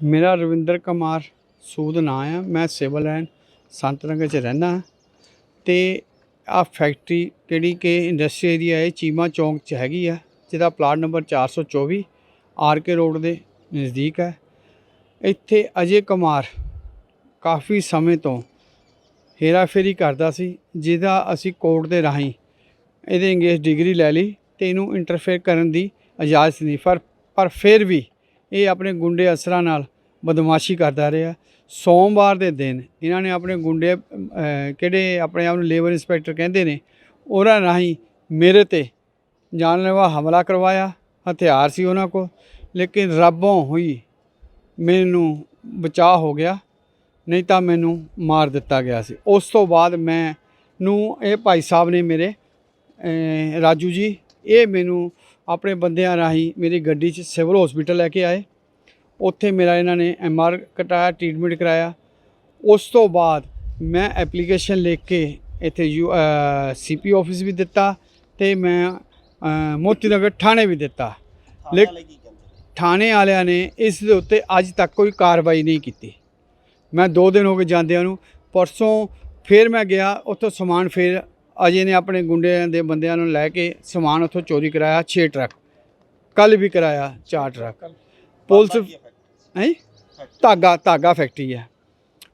ਮੇਰਾ ਰਵਿੰਦਰ ਕੁਮਾਰ ਸੂਦ ਨਾਂ ਆ, ਮੈਂ ਸਿਵਲ ਲਾਈਨ ਸੰਤਨਗਰ ਚ ਰਹਿੰਦਾ ਹਾਂ। ਤੇ ਆ ਫੈਕਟਰੀ ਕਿਹੜੀ ਕਿ ਇੰਡਸਟਰੀ ਏਰੀਆ ਹੈ ਚੀਮਾ ਚੌਂਕ ਚ ਹੈਗੀ ਆ, ਜਿਹਦਾ plot number 424 R K road ਦੇ ਨਜ਼ਦੀਕ ਹੈ। ਇੱਥੇ ਅਜੇ ਕੁਮਾਰ ਕਾਫੀ ਸਮੇਂ ਤੋਂ ਹੇਰਾਫੇਰੀ ਕਰਦਾ ਸੀ, ਜਿਹਦਾ ਅਸੀਂ ਕੋਰਟ ਦੇ ਰਾਹੀਂ ਇਹਦੇ ਇੰਗਲਿਸ਼ ਡਿਗਰੀ ਲੈ ਲਈ ਤੇ ਇਹਨੂੰ ਇੰਟਰਫੇਅਰ ਕਰਨ ਦੀ ਇਜਾਜ਼ਤ ਨਹੀਂ, ਪਰ ਪਰ ਫਿਰ ਵੀ ਇਹ ਆਪਣੇ ਗੁੰਡੇ ਅਸਰਾਂ ਨਾਲ ਬਦਮਾਸ਼ੀ ਕਰਦਾ ਰਿਹਾ। ਸੋਮਵਾਰ ਦੇ ਦਿਨ ਇਹਨਾਂ ਨੇ ਆਪਣੇ ਗੁੰਡੇ ਕਿਹੜੇ ਆਪਣੇ ਆਪ ਨੂੰ ਲੇਬਰ ਇੰਸਪੈਕਟਰ ਕਹਿੰਦੇ ਨੇ ਉਹਨਾਂ ਰਾਹੀਂ ਮੇਰੇ ਤੇ ਜਾਨਲੇਵਾ ਹਮਲਾ ਕਰਵਾਇਆ। ਹਥਿਆਰ ਸੀ ਉਹਨਾਂ ਕੋਲ, ਲੇਕਿਨ ਰੱਬੋਂ ਹੋਈ ਮੈਨੂੰ ਬਚਾਅ ਹੋ ਗਿਆ, ਨਹੀਂ ਤਾਂ ਮੈਨੂੰ ਮਾਰ ਦਿੱਤਾ ਗਿਆ ਸੀ। ਉਸ ਤੋਂ ਬਾਅਦ ਮੈਂ ਨੂੰ ਇਹ ਭਾਈ ਸਾਹਿਬ ਨੇ ਮੇਰੇ ਰਾਜੂ ਜੀ, ਇਹ ਮੈਨੂੰ ਆਪਣੇ ਬੰਦਿਆਂ ਰਾਹੀਂ ਮੇਰੀ ਗੱਡੀ 'ਚ ਸਿਵਲ ਹਸਪੀਟਲ ਲੈ ਕੇ ਆਏ। ਉੱਥੇ ਮੇਰਾ ਇਹਨਾਂ ਨੇ ਐਮ ਆਰ ਕਟਾਇਆ ਟ੍ਰੀਟਮੈਂਟ ਕਰਾਇਆ। ਉਸ ਤੋਂ ਬਾਅਦ ਮੈਂ ਐਪਲੀਕੇਸ਼ਨ ਲਿਖ ਕੇ ਇੱਥੇ ਯੂ ਸੀਪੀ ਆਫਿਸ ਵੀ ਦਿੱਤਾ ਤੇ ਮੈਂ ਮੋਤੀ ਨਗਰ ਥਾਣੇ ਵੀ ਦਿੱਤਾ? ਥਾਣੇ ਵਾਲਿਆਂ ਨੇ ਇਸ ਦੇ ਉੱਤੇ ਅੱਜ ਤੱਕ ਕੋਈ ਕਾਰਵਾਈ ਨਹੀਂ ਕੀਤੀ। ਮੈਂ 2 ਦਿਨ ਹੋ ਗਏ ਜਾਂਦਿਆਂ ਨੂੰ ਪਰਸੋਂ ਫਿਰ ਮੈਂ ਗਿਆ ਉੱਥੋਂ ਸਮਾਨ ਫਿਰ ਅਜੇ ਨੇ ਆਪਣੇ ਗੁੰਡਿਆਂ ਦੇ ਬੰਦਿਆਂ ਨੂੰ ਲੈ ਕੇ ਸਮਾਨ ਉੱਥੋਂ ਚੋਰੀ ਕਰਾਇਆ 6 ਟਰੱਕ। ਕੱਲ ਵੀ ਕਰਾਇਆ 4 ਟਰੱਕ। ਪੁਲਿਸ ਹੈ? ਧਾਗਾ ਧਾਗਾ ਫੈਕਟਰੀ ਹੈ।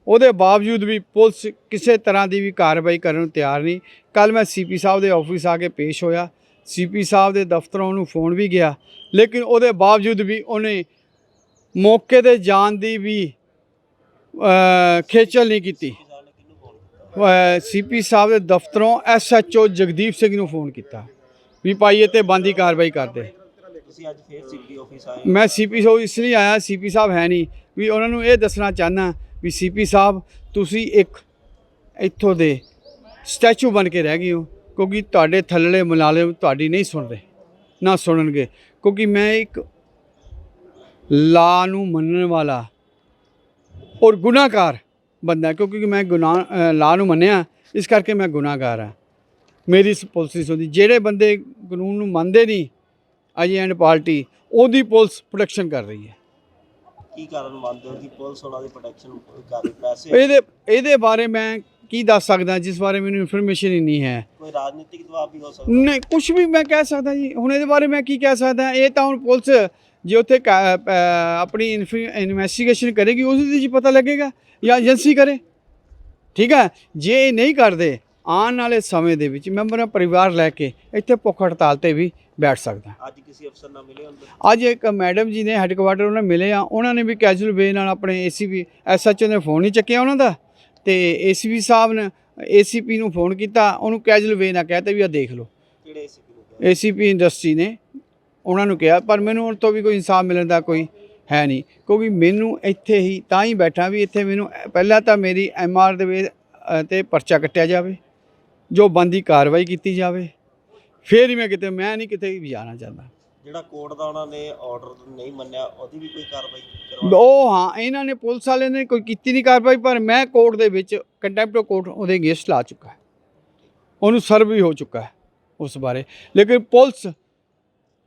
ਉਹਦੇ ਬਾਵਜੂਦ ਵੀ ਪੁਲਿਸ ਕਿਸੇ ਤਰ੍ਹਾਂ ਦੀ ਵੀ ਕਾਰਵਾਈ ਕਰਨ ਨੂੰ ਤਿਆਰ ਨਹੀਂ। ਕੱਲ ਮੈਂ ਸੀਪੀ ਸਾਹਿਬ ਦੇ ਆਫਿਸ ਆ ਕੇ ਪੇਸ਼ ਹੋਇਆ। ਸੀਪੀ ਸਾਹਿਬ ਦੇ ਦਫ਼ਤਰੋਂ ਉਹਨੂੰ ਫੋਨ ਵੀ ਗਿਆ। ਲੇਕਿਨ ਉਹਦੇ ਬਾਵਜੂਦ ਵੀ ਉਹਨੇ ਮੌਕੇ ਤੇ ਜਾਣ ਦੀ ਵੀ ਖੇਚਲ ਨਹੀਂ ਕੀਤੀ। ਕੀ ਸਾਹਿਬ ਸੀਪੀ ਸਾਹਿਬ ਦੇ ਦਫ਼ਤਰੋਂ ਐਸਐਚਓ ਜਗਦੀਪ ਸਿੰਘ ਨੂੰ ਫੋਨ ਕੀਤਾ ਵੀ ਭਾਈ ਇਹ ਤੇ ਬੰਦੀ ਕਾਰਵਾਈ ਕਰਦੇ। ਤੁਸੀਂ ਅੱਜ ਫੇਰ ਸੀਪੀ ਆਫਿਸ ਆਏ ਮੈਂ ਸੀਪੀ ਸਾਹਿਬ ਇਸ ਲਈ ਆਇਆ ਸੀਪੀ ਸਾਹਿਬ ਹੈ ਨਹੀਂ। ਵੀ ਉਹਨਾਂ ਨੂੰ ਇਹ ਦੱਸਣਾ ਚਾਹਨਾ ਵੀ ਸੀਪੀ ਸਾਹਿਬ ਤੁਸੀਂ ਇੱਕ ਇੱਥੋਂ ਦੇ ਸਟੈਚੂ ਬਣ ਕੇ ਰਹਿ ਗਏ ਹੋ ਕਿਉਂਕਿ ਤੁਹਾਡੇ ਥੱਲੜੇ ਮੁਲਾਜ਼ਮ ਤੁਹਾਡੀ ਨਹੀਂ ਸੁਣਦੇ ਨਾ ਸੁਣਨਗੇ। ਕਿਉਂਕਿ ਮੈਂ ਇੱਕ ਲਾ ਨੂੰ ਮੰਨਣ ਵਾਲਾ ਔਰ ਗੁਨਾਹਗਾਰ ਬੰਦਾ ਕਿਉਂਕਿ ਮੈਂ ਗੁਨਾਹ ਲਾ ਨੂੰ ਮੰਨਿਆ ਇਸ ਕਰਕੇ ਮੈਂ ਗੁਨਾਹਗਾਰ ਹਾਂ। ਮੇਰੀ ਇਸ ਪੁਲਿਸ ਸੁਣਦੀ ਜਿਹੜੇ ਬੰਦੇ ਕਾਨੂੰਨ ਨੂੰ ਮੰਨਦੇ ਨਹੀਂ ਅਜੇ ਐਂਡ ਪਾਰਟੀ ਉਹਦੀ ਪੁਲਿਸ ਪ੍ਰੋਟੈਕਸ਼ਨ ਕਰ ਰਹੀ ਹੈ। ਕੀ ਕਾਰਨ ਮੰਨਦੇ ਹੋ ਕਿ ਪੁਲਿਸ ਉਹਨਾਂ ਦੀ ਪ੍ਰੋਟੈਕਸ਼ਨ ਕਰ ਰਹੀ ਪੈਸੇ ਇਹਦੇ ਇਹਦੇ ਬਾਰੇ ਮੈਂ ਕੀ ਦੱਸ ਸਕਦਾ ਜਿਸ ਬਾਰੇ ਮੈਨੂੰ ਇਨਫੋਰਮੇਸ਼ਨ ਹੀ ਨਹੀਂ ਹੈ। ਕੋਈ ਰਾਜਨੀਤਿਕ ਦਬਾਅ ਵੀ ਹੋ ਸਕਦਾ? ਨਹੀਂ ਕੁਝ ਵੀ ਮੈਂ ਕਹਿ ਸਕਦਾ ਜੀ। ਹੁਣ ਇਹਦੇ ਬਾਰੇ ਮੈਂ ਕੀ ਕਹਿ ਸਕਦਾ ਇਹ ਤਾਂ ਹੁਣ ਪੁਲਿਸ ਜੇ ਉੱਥੇ ਆਪਣੀ ਇਨਵੈਸਟੀਗੇਸ਼ਨ ਕਰੇਗੀ ਉਸ ਦੇ ਜੀ ਪਤਾ ਲੱਗੇਗਾ ਜਾਂ ਏਜੰਸੀ ਕਰੇ। ਠੀਕ ਹੈ? ਜੇ ਇਹ ਨਹੀਂ ਕਰਦੇ ਆਉਣ ਵਾਲੇ ਸਮੇਂ ਦੇ ਵਿੱਚ ਮੈਂ ਮੇਰਾ ਪਰਿਵਾਰ ਲੈ ਕੇ ਇੱਥੇ ਭੁੱਖ ਹੜਤਾਲ ਤੇ ਵੀ ਬੈਠ ਸਕਦਾ। ਅੱਜ ਕਿਸੇ ਅਫਸਰ ਨਾਲ ਮਿਲੇ ਹੁੰਦੇ ਅੱਜ ਇੱਕ ਮੈਡਮ ਜੀ ਨੇ ਹੈੱਡਕੁਆਟਰ ਉਹਨਾਂ ਮਿਲੇ ਆ ਉਹਨਾਂ ਨੇ ਵੀ ਕੈਜੂਅਲ ਵੇ ਨਾਲ ਆਪਣੇ ਏਸੀਪੀ ਐਸਐਚਓ ਨੇ ਫੋਨ ਨਹੀਂ ਚੱਕਿਆ ਉਹਨਾਂ ਦਾ। ਤੇ ਏਸੀਪੀ ਸਾਹਿਬ ਨੇ ਏਸੀਪੀ ਨੂੰ ਫੋਨ ਕੀਤਾ ਉਹਨੂੰ ਕੈਜੂਅਲ ਵੇ ਨਾਲ ਕਹਿਤਾ ਵੀ ਆ ਦੇਖ ਲਓ। ਕਿਹੜੇ ਸੀਪੀ ਨੂੰ? ਏਸੀਪੀ ਇੰਡਸਟਰੀ ਨੇ ਉਹਨਾਂ ਨੂੰ ਕਿਹਾ ਪਰ ਮੈਨੂੰ ਉਹਨਾਂ ਤੋਂ ਵੀ ਕੋਈ ਇਨਸਾਫ ਮਿਲਣ ਦਾ ਕੋਈ ਹੈ ਨਹੀਂ ਕਿਉਂਕਿ ਮੈਨੂੰ ਇੱਥੇ ਹੀ ਤਾਂ ਹੀ ਬੈਠਾ ਵੀ ਇੱਥੇ ਮੈਨੂੰ ਪਹਿਲਾਂ ਤਾਂ ਮੇਰੀ ਐਮਆਰ ਦੇ ਤੇ ਪਰਚਾ ਕੱਟਿਆ ਜਾਵੇ ਜੋ ਬੰਦੀ ਕਾਰਵਾਈ ਕੀਤੀ ਜਾਵੇ। ਫੇਰ ਹੀ ਮੈਂ ਕਿਤੇ ਮੈਂ ਨਹੀਂ ਕਿਤੇ ਵੀ ਜਾਣਾ ਚਾਹੁੰਦਾ। ਜਿਹੜਾ ਕੋਰਟ ਦਾ ਉਹਨਾਂ ਨੇ ਆਰਡਰ ਨਹੀਂ ਮੰਨਿਆ ਉਹਦੀ ਵੀ ਕੋਈ ਕਾਰਵਾਈ ਕਰਵਾ ਉਹ ਹਾਂ ਇਹਨਾਂ ਨੇ ਪੁਲਿਸ ਵਾਲੇ ਨੇ ਕੋਈ ਕੀਤੀ ਨਹੀਂ ਕਾਰਵਾਈ ਪਰ ਮੈਂ ਕੋਰਟ ਦੇ ਵਿੱਚ ਕੰਟੈਂਪਟ ਕੋਰਟ ਉਹਦੇ ਅਗੇਂਸਟ ਲਾ ਚੁੱਕਾ ਹੈ। ਉਹਨੂੰ ਸਰਵ ਵੀ ਹੋ ਚੁੱਕਾ ਹੈ ਉਸ ਬਾਰੇ। ਲੇਕਿਨ ਪੁਲਿਸ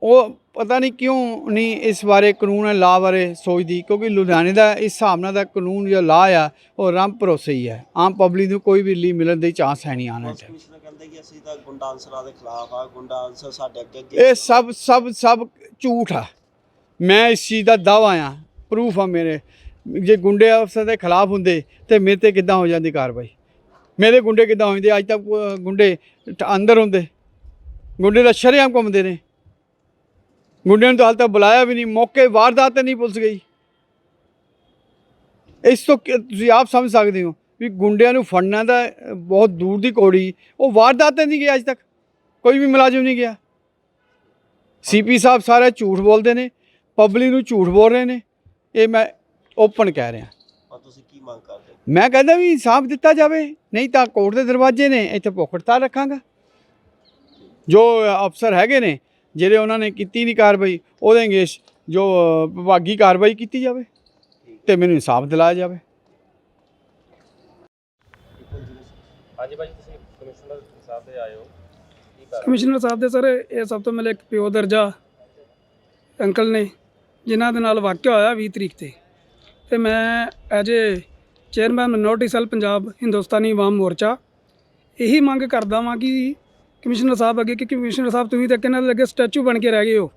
ਉਹ ਪਤਾ ਨਹੀਂ ਕਿਉਂ ਨਹੀਂ ਇਸ ਬਾਰੇ ਕਾਨੂੰਨ ਲਾ ਬਾਰੇ ਸੋਚਦੀ ਕਿਉਂਕਿ ਲੁਧਿਆਣੇ ਦਾ ਇਸ ਹਿਸਾਬ ਨਾਲ ਦਾ ਕਾਨੂੰਨ ਜੋ ਲਾ ਆ ਉਹ ਰਾਮ ਭਰੋਸੇ ਹੀ ਹੈ। ਆਮ ਪਬਲਿਕ ਨੂੰ ਕੋਈ ਵੀ ਰਿਲੀਫ ਮਿਲਣ ਦੇ ਚਾਂਸ ਹੈ ਨਹੀਂ ਪੁਲਿਸ ਚਾਹੀਦਾ ਕਹਿੰਦੇ ਕਿ ਅਸੀਂ ਤਾਂ ਗੁੰਡਾ ਅਨਸਰਾਂ ਦੇ ਖਿਲਾਫ ਆ ਗੁੰਡਾ ਅਨਸਰ ਸਾਡੇ ਅੱਗੇ ਅੱਗੇ ਇਹ ਸਭ ਸਭ ਸਭ ਝੂਠ ਆ। ਮੈਂ ਇਸ ਚੀਜ਼ ਦਾ ਦਾਵਾ ਆ ਪ੍ਰੂਫ ਆ ਮੇਰੇ। ਜੇ ਗੁੰਡੇ ਅਫਸਰ ਦੇ ਖਿਲਾਫ ਹੁੰਦੇ ਤੇ ਮੇਰੇ ਤੇ ਕਿੱਦਾਂ ਹੋ ਜਾਂਦੀ ਕਾਰਵਾਈ? ਮੇਰੇ ਗੁੰਡੇ ਕਿੱਦਾਂ ਹੋ ਜਾਂਦੇ? ਅੱਜ ਤੱਕ ਗੁੰਡੇ ਅੰਦਰ ਹੁੰਦੇ। ਗੁੰਡੇ ਦਾ ਸ਼ਰੇਆਮ ਘੁੰਮਦੇ ਨੇ। ਗੁੰਡਿਆਂ ਨੂੰ ਤਾਂ ਹਾਲ ਤੱਕ ਬੁਲਾਇਆ ਵੀ ਨਹੀਂ, ਮੌਕੇ ਵਾਰਦਾਤ ਤੇ ਨਹੀਂ ਪੁਲਿਸ ਗਈ। ਇਸ ਤੋਂ ਤੁਸੀਂ ਆਪ ਸਮਝ ਸਕਦੇ ਹੋ। ਵੀ ਗੁੰਡਿਆਂ ਨੂੰ ਫੜਨਾ ਦਾ ਬਹੁਤ ਦੂਰ ਦੀ ਕੋੜੀ। ਉਹ ਵਾਰਦਾਤ ਨਹੀਂ ਗਿਆ ਅੱਜ ਤੱਕ। ਕੋਈ ਵੀ ਮੁਲਾਜ਼ਮ ਨਹੀਂ ਗਿਆ। ਸੀਪੀ ਸਾਹਿਬ ਸਾਰੇ ਝੂਠ ਬੋਲਦੇ ਨੇ ਪਬਲਿਕ ਨੂੰ ਝੂਠ ਬੋਲ ਰਹੇ ਨੇ। ਇਹ ਮੈਂ ਓਪਨ ਕਹਿ ਰਿਹਾ। ਤੁਸੀਂ ਕੀ ਮੰਗ ਕਰਦੇ? ਮੈਂ ਕਹਿੰਦਾ ਵੀ ਇਨਸਾਫ ਦਿੱਤਾ ਜਾਵੇ ਨਹੀਂ ਤਾਂ ਕੋਰਟ ਦੇ ਦਰਵਾਜ਼ੇ ਨੇ ਇੱਥੇ ਭੁੱਖ ਹੜਤਾਲ ਰੱਖਾਂਗਾ। ਜੋ ਅਫਸਰ ਹੈਗੇ ਨੇ ਜਿਹੜੇ ਉਹਨਾਂ ਨੇ ਕੀਤੀ ਨਹੀਂ ਕਾਰਵਾਈ ਉਹਦੇ ਅੰਗੇਸ਼ ਜੋ ਵਿਭਾਗੀ ਕਾਰਵਾਈ ਕੀਤੀ ਜਾਵੇ ਤੇ ਮੈਨੂੰ ਇਨਸਾਫ ਦਿਲਾਇਆ ਜਾਵੇ। ਹਾਂਜੀ ਭਾਜੀ ਤੁਸੀਂ ਕਮਿਸ਼ਨਰ ਸਾਹਿਬ ਦੇ ਆਏ ਹੋ। ਕਮਿਸ਼ਨਰ ਸਾਹਿਬ ਦੇ ਸਰ, ਇਹ ਸਭ ਤੋਂ ਪਹਿਲੇ ਇੱਕ ਪਿਓ ਦਰਜਾ ਅੰਕਲ ਨੇ, ਜਿਨ੍ਹਾਂ ਦੇ ਨਾਲ ਵਾਕਿਆ ਹੋਇਆ 20 ਤਰੀਕ ਤੇ। ਤੇ ਮੈਂ as a chairman minority cell Punjab Hindustani Awam Morcha, ਇਹੀ ਮੰਗ ਕਰਦਾ ਵਾਂ ਕਿ ਕਮਿਸ਼ਨਰ ਸਾਹਿਬ ਅੱਗੇ ਕਿ ਕਮਿਸ਼ਨਰ ਸਾਹਿਬ ਤੁਸੀਂ ਤਾਂ ਕਿਹਨਾਂ ਦੇ ਅੱਗੇ ਸਟੈਚੂ ਬਣ ਕੇ ਰਹਿ ਗਏ ਹੋ।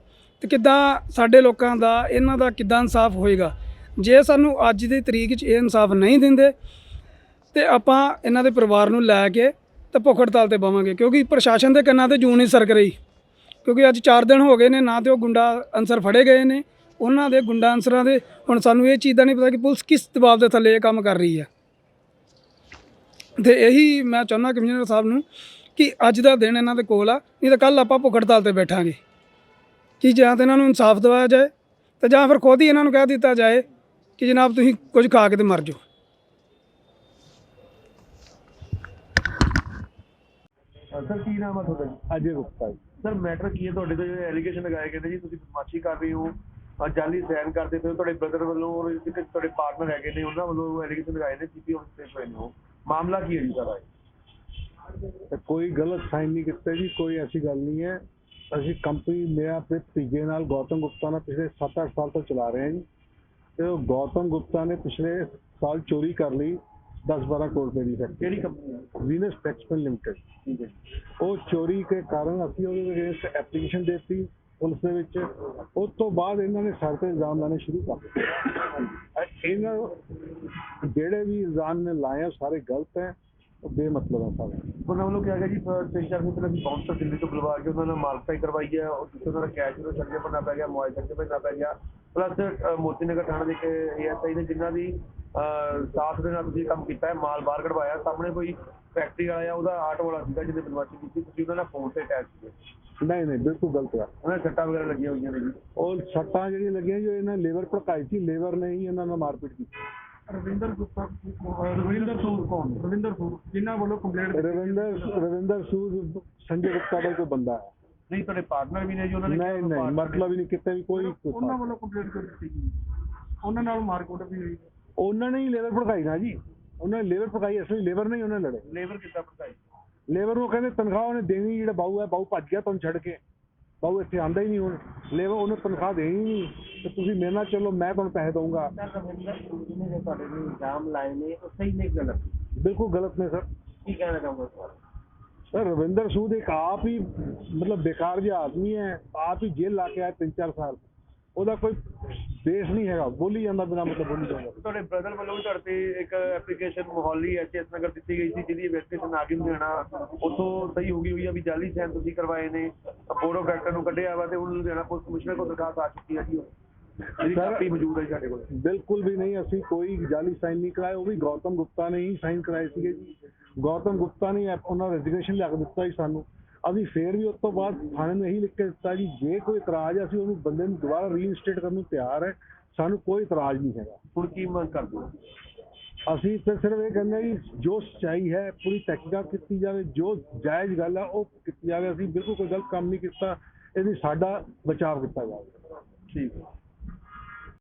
ਤੇ ਕਿੱਦਾਂ ਸਾਡੇ ਲੋਕਾਂ ਦਾ, ਇਹਨਾਂ ਦਾ ਕਿੱਦਾਂ ਇਨਸਾਫ ਹੋਏਗਾ? ਜੇ ਸਾਨੂੰ ਅੱਜ ਦੀ ਤਰੀਕ 'ਚ ਇਹ ਇਨਸਾਫ ਨਹੀਂ ਦਿੰਦੇ ਤੇ ਆਪਾਂ ਇਹਨਾਂ ਦੇ ਪਰਿਵਾਰ ਨੂੰ ਲੈ ਕੇ ਤੇ ਭੁੱਖ ਹੜਤਾਲ ਤੇ ਬਵਾਂਗੇ, ਕਿਉਂਕਿ ਪ੍ਰਸ਼ਾਸਨ ਦੇ ਕੰਨਾਂ ਤੇ ਜੂਨ ਨਹੀਂ ਸਰਕ ਰਹੀ। ਕਿਉਂਕਿ ਅੱਜ 4 ਦਿਨ ਹੋ ਗਏ ਨੇ, ਨਾ ਤੇ ਉਹ ਗੁੰਡਾ ਅਨਸਰ ਫੜੇ ਗਏ ਨੇ, ਉਹਨਾਂ ਦੇ ਗੁੰਡਾ ਅਨਸਰਾਂ ਦੇ, ਹੁਣ ਸਾਨੂੰ ਇਹ ਚੀਜ਼ ਦਾ ਨਹੀਂ ਪਤਾ ਕਿ ਪੁਲਿਸ ਕਿਸ ਦਬਾਅ ਦੇ ਥੱਲੇ ਇਹ ਕੰਮ ਕਰ ਰਹੀ ਹੈ। ਤੇ ਇਹੀ ਮੈਂ ਚਾਹੁੰਦਾ ਕਮਿਸ਼ਨਰ ਸਾਹਿਬ ਨੂੰ ਕਿ ਅੱਜ ਦਾ ਦਿਨ ਇਹਨਾਂ ਦੇ ਕੋਲ ਆ, ਨਹੀਂ ਤਾਂ ਕੱਲ ਆਪਾਂ ਭੁੱਖ ਹੜਤਾਲ ਤੇ ਬੈਠਾਂਗੇ। ਕਿ ਜਾਂ ਤਾਂ ਇਹਨਾਂ ਨੂੰ ਇਨਸਾਫ ਦਿਵਾਇਆ ਜਾਏ, ਤੇ ਜਾਂ ਫਿਰ ਖੁਦ ਹੀ ਇਹਨਾਂ ਨੂੰ ਕਹਿ ਦਿੱਤਾ ਜਾਏ ਕਿ ਜਨਾਬ ਤੁਸੀਂ ਕੁਝ ਖਾ ਕੇ ਤੇ ਮਰ ਜਾਓ। ਸਰ ਕੀ ਨਾਮ ਹੈ ਤੁਹਾਡਾ ਜੀ? ਅਜੇ ਗੁਪਤਾ ਜੀ ਸਰ ਮੈਟਰ ਕੀ ਹੈ ਤੁਹਾਡੇ ਤੋਂ? ਜਿਹੜੇ ਐਲੀਗੇਸ਼ਨ ਲਗਾਏ ਗਏ ਨੇ ਜੀ ਤੁਸੀਂ ਬਦਮਾਸ਼ੀ ਕਰ ਰਹੇ ਹੋ ਅਹ ਜਾਲੀ ਸੈਨ ਕਰਦੇ ਪਏ ਹੋ ਤੁਹਾਡੇ ਬ੍ਰਦਰ ਵੱਲੋਂ ਔਰ ਇੱਕ ਤੁਹਾਡੇ ਪਾਰਟਨਰ ਹੈਗੇ ਨੇ ਉਹਨਾਂ ਵੱਲੋਂ ਐਲੀਗੇਸ਼ਨ ਲਗਾਏ ਨੇ ਸੀਪੀ ਹੁਣ ਤੇ ਪਏ ਨੇ ਉਹ। ਮਾਮਲਾ ਕੀ ਹੈ ਜੀ ਸਾਰਾ ਇਹ? ਤੇ ਕੋਈ ਗਲਤ ਸਾਈਨ ਨਹੀਂ ਕੀਤਾ ਜੀ ਕੋਈ ਐਸੀ ਗੱਲ ਨਹੀਂ ਹੈ। ਅਸੀਂ ਕੰਪਨੀ ਮੇਰਾ ਆਪਣੇ ਭਤੀਜੇ ਨਾਲ ਗੌਤਮ ਗੁਪਤਾ ਨਾਲ ਪਿਛਲੇ 7-8 ਸਾਲ ਤੋਂ ਚਲਾ ਰਹੇ ਹਾਂ ਜੀ। ਤੇ ਉਹ ਗੌਤਮ ਗੁਪਤਾ ਨੇ ਪਿਛਲੇ ਸਾਲ ਚੋਰੀ ਕਰ ਲਈ। 10-12 ਕਰੋੜ ਰੁਪਏ ਦੀ ਫੈਕਟਰੀ ਕਿਹੜੀ ਕੰਪਨੀ ਹੈ ਵੀਨਸ ਟੈਕਸਟਾਈਲ ਲਿਮਟਿਡ ਠੀਕ ਹੈ ਉਹ ਚੋਰੀ ਦੇ ਕਾਰਨ ਅਸੀਂ ਉਹਦੇ ਅਗੇਂਸਟ ਐਪਲੀਕੇਸ਼ਨ ਦਿੱਤੀ ਪੁਲਿਸ ਦੇ ਵਿੱਚ ਉਸ ਤੋਂ ਬਾਅਦ ਇਹਨਾਂ ਨੇ ਸਾਡੇ ਤੇ ਇਲਜ਼ਾਮ ਲਾਣੇ ਸ਼ੁਰੂ ਕਰ ਦਿੱਤੇ ਇਹਨਾਂ ਜਿਹੜੇ ਵੀ ਇਲਜ਼ਾਮ ਨੇ ਲਾਏ ਸਾਰੇ ਗਲਤ ਹੈ ਉਹ ਬੇਮਤਲਬ ਹੈ ਸਾਰੇ। ਉਹਨਾਂ ਵੱਲੋਂ ਕਿਹਾ ਗਿਆ ਜੀ ਅਹ ਤਿੰਨ ਚਾਰ ਦਿਨ ਪਹਿਲਾਂ ਵੀ ਬਾਉਂਸਰ ਦਿੱਲੀ ਤੋਂ ਬੁਲਵਾ ਕੇ ਉਹਨਾਂ ਨੇ ਮਾਲਕਾਈ ਕਰਵਾਈ ਹੈ ਔਰ ਜਿੱਥੇ ਉਹਨਾਂ ਦਾ ਕੈਸ਼ ਨੂੰ ਸਰਜੇ ਭਰਨਾ ਪੈ ਗਿਆ ਮੋਬਾਈਲ ਸਰਜੇ ਭਰਨਾ ਪੈ ਗਿਆ। ਪਲੱਸ ਮੋਤੀ ਨਗਰ ਥਾਣਾ ਦੇ ਏਐਸਆਈ ਨੇ ਜਿਨ੍ਹਾਂ ਦੀ ਅਹ, ਸਾਥ ਦੇ ਨਾਲ ਤੁਸੀਂ ਕੰਮ ਕੀਤਾ ਹੈ ਮਾਲ ਬਾਹਰ ਕਢਵਾਇਆ। ਸਾਹਮਣੇ ਕੋਈ ਫੈਕਟਰੀ ਵਾਲਾ ਆ ਉਹਦਾ ਆਟੋ ਵਾਲਾ ਸੀਗਾ ਜਿਹਨੇ ਬਦਮਾਸ਼ੀ ਕੀਤੀ ਤੁਸੀਂ ਉਹਨਾਂ ਨਾਲ ਫੋਨ ਤੇ ਅਟੈਚ ਸੀਗੇ। ਨਹੀਂ ਨਹੀਂ ਬਿਲਕੁਲ ਗਲਤ ਹੈ ਉਹਨਾਂ ਦੇ ਸੱਟਾਂ ਵਗੈਰਾ ਲੱਗੀਆਂ ਹੋਈਆਂ ਨੇ ਜੀ। ਉਹ ਸੱਟਾਂ ਜਿਹੜੀਆਂ ਲੱਗੀਆਂ ਜੋ ਇਹਨਾਂ ਲੇਬਰ ਭੜਕਾਈ ਸੀ ਲੇਬਰ ਨੇ ਹੀ ਇਹਨਾਂ ਨਾਲ ਮਾਰਪੀਟ ਕੀਤੀ। ਰਵਿੰਦਰ ਗੁਪਤਾ ਰਵਿੰਦਰ ਸੂਰ ਕੌਣ? ਰਵਿੰਦਰ ਸੂਰ ਜਿਨ੍ਹਾਂ ਵੱਲੋਂ ਕੰਪਲੇਂਟ ਰਵਿੰਦਰ ਰਵਿੰਦਰ ਸੂਦ ਸੰਜੇ ਗੁਪਤਾ ਦਾ ਕੋਈ ਬੰਦਾ ਹੈ? ਨਹੀਂ ਤੁਹਾਡੇ ਪਾਰਟਨਰ ਵੀ ਨੇ ਜੀ ਉਹਨਾਂ ਨੇ ਨਹੀਂ ਨਹੀਂ ਮਤਲਬ ਹੀ ਨਹੀਂ ਕਿਤੇ ਵੀ ਕੋਈ ਉਹਨਾਂ ਵੱਲੋਂ ਕੰਪਲੇਂਟ ਕਰ ਦਿੱਤੀ ਗਈ? ਉਹਨਾਂ ਨਾਲ ਮਾਰਕੁੱਟ ਵੀ ਹੋਈ। ਉਹਨਾਂ ਨੇ ਹੀ ਲੇਬਰ ਭੜਕਾਈ ਨਾ ਜੀ। ਉਹਨਾਂ ਨੇ ਲੇਬਰ ਭੜਕਾਈ ਅਸਲੀ ਲੇਬਰ ਨਹੀਂ ਉਹਨਾਂ ਨੇ ਲੜੇ। ਲੇਬਰ ਕਿੱਦਾਂ ਭਰਤਾਈ ਲੇਬਰ ਨੂੰ ਕਹਿੰਦੇ ਤਨਖਾਹ ਉਹਨੇ ਦੇਣੀ ਜਿਹੜਾ ਬਾਹੂ ਹੈ ਬਾਹੂ ਭੱਜ ਗਿਆ ਤੁਹਾਨੂੰ ਛੱਡ ਕੇ। ਬਾਹੂ ਇੱਥੇ ਆਂਦਾ ਹੀ ਨਹੀਂ ਹੁਣ। ਲੇਬਰ ਉਹਨੂੰ ਤਨਖਾਹ ਦੇਣੀ ਨਹੀਂ। ਤੇ ਤੁਸੀਂ ਮੇਰੇ ਨਾਲ ਚੱਲੋ ਮੈਂ ਤੁਹਾਨੂੰ ਪੈਸੇ ਦਊਂਗਾ। ਰਵਿੰਦਰ ਸੂਰ ਜੀ ਨੇ ਤੁਹਾਡੇ ਨੂੰ ਇਲਜ਼ਾਮ ਲਾਏ ਨੇ ਉਹ ਸਹੀ ਨਹੀਂ ਗਲਤ? ਬਿਲਕੁਲ ਗਲਤ ਨੇ ਸਰ। ਕੀ ਕਹਿਣਾ ਚਾਹੁੰਦੇ ਸਰ ਰਵਿੰਦਰ ਸੂਦ ਇੱਕ ਆਪ ਹੀ ਮਤਲਬ ਬੇਕਾਰ ਜਿਹਾ ਆਦਮੀ ਹੈ ਆਪ ਹੀ ਜੇਲ੍ਹ ਲਾ ਕੇ ਆਇਆ ਤਿੰਨ ਚਾਰ ਸਾਲ। ਉਹਦਾ ਕੋਈ ਦੇਸ਼ ਨਹੀਂ ਹੈਗਾ ਬੋਲੀ ਜਾਂਦਾ ਬਿਨਾਂ ਮਤਲਬ ਬੋਲੀ ਜਾਂਦਾ। ਤੁਹਾਡੇ ਬ੍ਰਦਰ ਵੱਲੋਂ ਵੀ ਤੁਹਾਡੇ ਤੇ ਇੱਕ ਐਪਲੀਕੇਸ਼ਨ ਮੁਹੱਲੀ ਐਚਐਸ ਨਗਰ ਦਿੱਤੀ ਗਈ ਸੀ ਜਿਹਦੀ ਇਨਵੈਸਟੀਗੇਸ਼ਨ ਆ ਗਈ ਲੁਧਿਆਣਾ। ਉੱਥੋਂ ਸਹੀ ਹੋ ਗਈ ਹੋਈ ਆ ਵੀ ਜਾਲੀ ਸੈਨ ਤੁਸੀਂ ਕਰਵਾਏ ਨੇ ਬੋਰਡ ਆਫ ਡਾਇਰੈਕਟਰ ਨੂੰ ਕੱਢਿਆ ਵਾ ਤੇ ਹੁਣ ਲੁਧਿਆਣਾ ਪੁਲਿਸ ਕਮਿਸ਼ਨਰ ਕੋਲ ਦਰਖਾਸਤ ਆ ਚੁੱਕੀ ਹੈ ਜੀ ਜਿਹਦੀ Sir- ਕਾਪੀ ਮੌਜੂਦ ਹੈ ਜੀ ਸਾਡੇ ਕੋਲ। ਬਿਲਕੁਲ ਵੀ ਨਹੀਂ ਅਸੀਂ ਕੋਈ ਜਾਲੀ ਸਾਈਨ ਨਹੀਂ ਕਰਾਏ ਉਹ ਵੀ ਗੌਤਮ ਗੁਪਤਾ ਨੇ ਹੀ ਸਾਈਨ ਕਰਾਏ ਸੀਗੇ ਜੀ। ਗੌਤਮ ਗੁਪਤਾ ਨੇ ਉਹਨਾਂ ਰੈਜ਼ਿਗਨੇਸ਼ਨ ਲਿਆ ਕੇ ਦਿੱਤਾ ਸੀ ਸਾਨੂੰ। ਅਸੀਂ ਫੇਰ ਵੀ ਉਸ ਤੋਂ ਬਾਅਦ ਥਾਣੇ ਨੂੰ ਇਹੀ ਲਿਖ ਕੇ ਦਿੱਤਾ ਜੀ ਜੇ ਕੋਈ ਇਤਰਾਜ਼ ਹੈ, ਅਸੀਂ ਉਹਨੂੰ ਬੰਦੇ ਨੂੰ ਦੁਬਾਰਾ ਰੀਇਨਸਟੇਟ ਕਰਨ ਨੂੰ ਤਿਆਰ ਹੈ। ਸਾਨੂੰ ਕੋਈ ਇਤਰਾਜ਼ ਨਹੀਂ ਹੈਗਾ। ਹੁਣ ਕੀ ਮੰਗ ਕਰਦੇ ਹੋ? ਅਸੀਂ ਤਾਂ ਸਿਰਫ ਇਹ ਕਹਿੰਦੇ ਹਾਂ ਜੀ ਜੋ ਸੱਚਾਈ ਹੈ ਪੂਰੀ ਤਹਿਕੀਕਾਤ ਕੀਤੀ ਜਾਵੇ ਜੋ ਜਾਇਜ਼ ਗੱਲ ਹੈ ਉਹ ਕੀਤੀ ਜਾਵੇ। ਅਸੀਂ ਬਿਲਕੁਲ ਕੋਈ ਗਲਤ ਕੰਮ ਨਹੀਂ ਕੀਤਾ ਇਹਦੀ ਸਾਡਾ ਬਚਾਅ ਕੀਤਾ ਜਾਵੇ। ਠੀਕ ਹੈ।